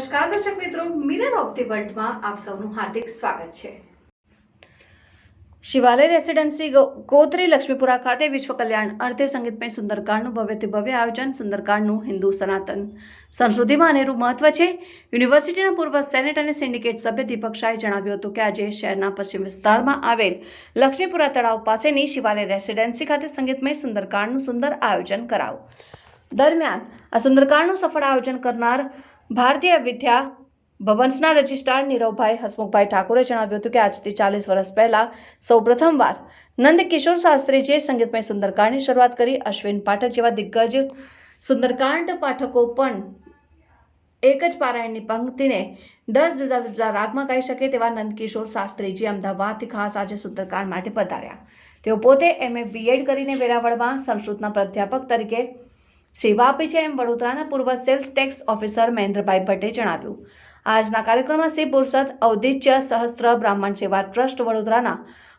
નમસ્કાર, દર્શક મિત્રો. મિરર ઓફ ધી વર્લ્ડમાં આપ સૌનું હાર્દિક સ્વાગત છે. શિવાલય રેસિડેન્સી ગોત્રી લક્ષ્મીપુરા ખાતે વિશ્વ કલ્યાણ અર્થે સંગીતમય સુંદરકાંડનું ભવ્યથી ભવ્ય આયોજન સુંદરકાંડનું હિન્દુ સનાતન. સંસ્કૃતિમાં અનેરું મહત્વ છે. યુનિવર્સિટીના પૂર્વ સેનેટ અને સિન્ડિકેટ સભ્ય દીપક શાહે જણાવ્યું હતું કે આજે શહેરના પશ્ચિમ વિસ્તારમાં આવેલ લક્ષ્મીપુરા તળાવ પાસેની શિવાલય રેસિડેન્સી ખાતે સંગીતમય સુંદરકાંડનું સુંદર આયોજન કરાવું. દરમિયાન આ સુંદરકાંડનું સફળ આયોજન કરનાર ભારતીય વિદ્યા ભવન્સના રજિસ્ટ્રાર નીરવભાઈ હસમુખભાઈ ઠાકોરે જણાવ્યું હતું કે આજથી ચાલીસ વર્ષ પહેલાં સૌ પ્રથમવાર નંદકિશોર શાસ્ત્રીજીએ સંગીતમય સુંદરકાંડની શરૂઆત કરી. અશ્વિન પાઠક જેવા દિગ્ગજ સુંદરકાંડ પાઠકો પણ એક જ પારાયણની પંક્તિને દસ જુદા જુદા રાગમાં ગાઈ શકે તેવા નંદકિશોર શાસ્ત્રીજી અમદાવાદથી ખાસ આજે સુંદરકાંડ માટે પધાર્યા. તેઓ પોતે એમએ બીએડ કરીને વેરાવળમાં સંસ્કૃતના પ્રાધ્યાપક તરીકે સેવા આપી છે એમ વડોદરાના પૂર્વ સેલ્સ ટેક્સ ઓફિસર મહેન્દ્રભાઈ ભટ્ટે જણાવ્યું. આજના કાર્યક્રમમાં શ્રી પુરુષદ ઔદિત્ય સહસ્ત્ર બ્રાહ્મણ સેવા ટ્રસ્ટ વડોદરાના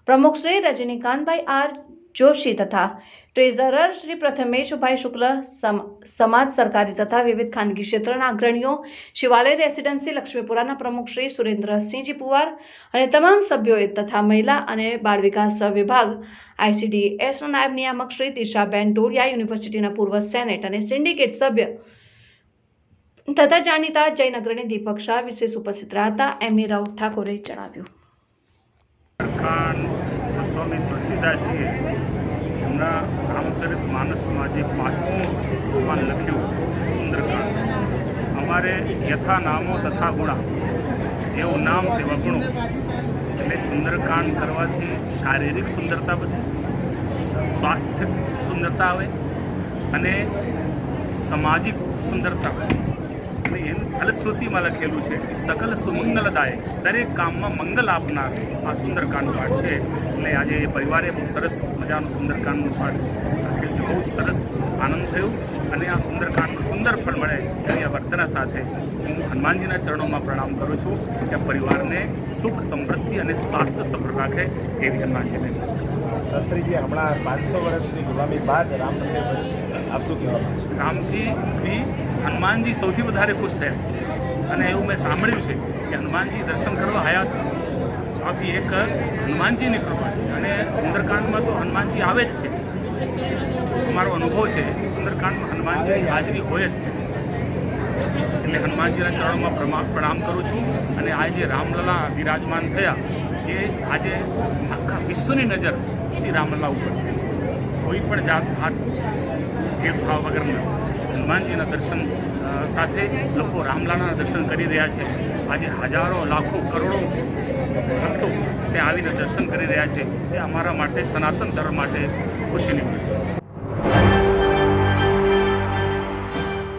પ્રમુખ શ્રી રજનીકાંતભાઈ આર જોશી તથા ટ્રેઝરર શ્રી પ્રથમેશભાઈ શુક્લ સમ- સમાજ સરકારી તથા વિવિધ ખાનગી ક્ષેત્રના અગ્રણીઓ, શિવાલય રેસિડેન્સી લક્ષ્મીપુરાના પ્રમુખ શ્રી સુરેન્દ્રસિંહજી પુવાર અને તમામ સભ્યોએ તથા મહિલા અને બાળ વિકાસ વિભાગ આઈસીડીએસના નાયબ નિયામક શ્રી દિશાબેન ટોડિયા યુનિવર્સિટીના પૂર્વ સેનેટ અને સિન્ડિકેટ સભ્ય તથા જાણીતા જૈન અગ્રણી દીપક શાહ વિશેષ ઉપસ્થિત રહ્યા હતા એમની રાઉત ઠાકોરે જણાવ્યું. સ્વામી તુલસીદાસજીએ એમના રામચરિત માનસમાં જે પાંચમું સોપાન લખ્યું, સુંદરકાંડ. અમારે યથા નામો તથા ગુણા, જેવું નામ તેવા ગુણો. એટલે સુંદરકાંડ કરવાથી શારીરિક સુંદરતા વધે સ્વાસ્થ્ય સુંદરતા આવે અને સામાજિક સુંદરતા. ફલશ્રુતિમાં લખેલું છે કે સકલ સુમંગલદાયક દરેક કામમાં મંગલ આપનાર. આ સુંદરકાંડ પાઠ છે. એટલે આજે એ પરિવારે બહુ સરસ મજાનું સુંદરકાંડનું પાઠ લખેલું છે. બહુ સરસ આનંદ થયો અને આ સુંદરકાંડનું સુંદર ફળ મળે એવી આ વર્તના સાથે હું હનુમાનજીના ચરણોમાં પ્રણામ કરું છું કે પરિવારને સુખ સમૃદ્ધિ અને સ્વાસ્થ્ય સફળ રાખે એવી હનુમાનજીને. શાસ્ત્રીજી હમણાં પાંચસો વર્ષની ગુલામી બાદ રામ મંદિર આપ શું કહેવા રામજી બી હનુમાનજી સૌથી વધારે ખુશ થયા છે. અને એવું મેં સાંભળ્યું છે કે હનુમાનજી દર્શન કરવા આવ્યા હતા. આ એક હનુમાનજીની કૃપા છે. અને સુંદરકાંડમાં તો હનુમાનજી આવે જ છે. અમારો અનુભવ છે કે સુંદરકાંડમાં હનુમાનજીની હાજરી હોય જ છે. એટલે હનુમાનજીના ચરણમાં પ્રમા- પ્રણામ કરું છું. અને આજે રામલલા વિરાજમાન થયા, એ આજે આખા વિશ્વની નજર શ્રી રામલલા ઉપર છે. કોઈ પણ જાત ભાત ભેદભાવ વગરના હનુમાનજીના દર્શન સાથે લોકો રામલાલાના દર્શન કરી રહ્યા છે. આજે હજારો, લાખો, કરોડો ભક્તો ત્યાં આવીને દર્શન કરી રહ્યા છે. એ અમારા માટે સનાતન ધર્મ માટે ખુશીની વાત છે.